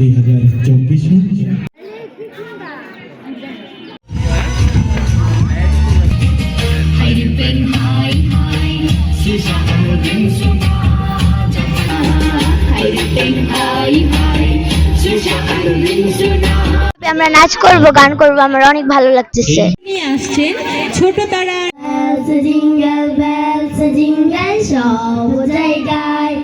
দুই হাজার চব্বিশে। আমরা নাচ করব গান করব আমার অনেক ভালো লাগতেছে। নিয়ে আসছেন ছোট তারা জিঙ্গল বেলস জিঙ্গল সব জায়গায়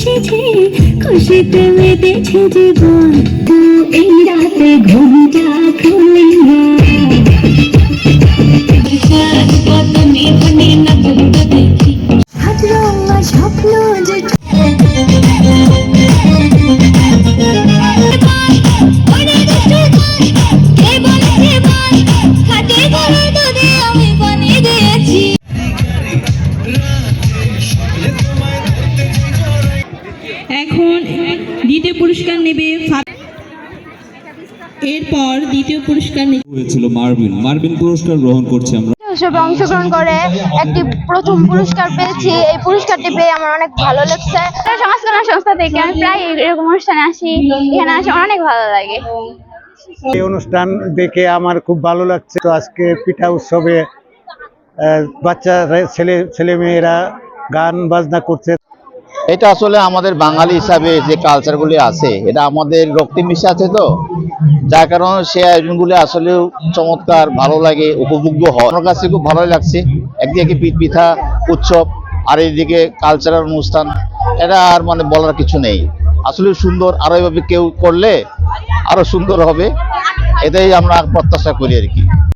এসেছে। খুশিতে মেতেছে জীবন। তো এই রাতে ঘুমটা খুলে দ্বিতীয় পুরস্কার নেবে এরপর দ্বিতীয় পুরস্কার হয়েছিল মার্বিন মার্বিন পুরস্কার গ্রহণ করছি আমরা। উৎসবে অংশগ্রহণ করে একটি প্রথম পুরস্কার পেয়েছি। এই পুরস্কারটি পেয়ে আমার অনেক ভালো লাগছে। সংস্থা থেকে আমি প্রায় এরকম অনুষ্ঠানে আসি। এখানে আসে অনেক ভালো লাগে। এই অনুষ্ঠান দেখে আমার খুব ভালো লাগছে। তো আজকে পিঠা উৎসবে আহ, বাচ্চা ছেলে ছেলে মেয়েরা গান বাজনা করছে। এটা আসলে আমাদের বাঙালি হিসাবে যে কালচারগুলি আছে, এটা আমাদের রক্তে মিশে আছে তো? যার কারণে সে আয়োজনগুলি আসলে চমৎকার, ভালো লাগে, উপভোগ্য হয়। আমার কাছে খুব ভালোই লাগছে। একদিকে পিঠ উৎসব, আর এইদিকে কালচারাল অনুষ্ঠান। এটা আর মানে বলার কিছু নেই। আসলে সুন্দর, আরও এভাবে কেউ করলে আরও সুন্দর হবে। এটাই আমরা প্রত্যাশা করি আর কি।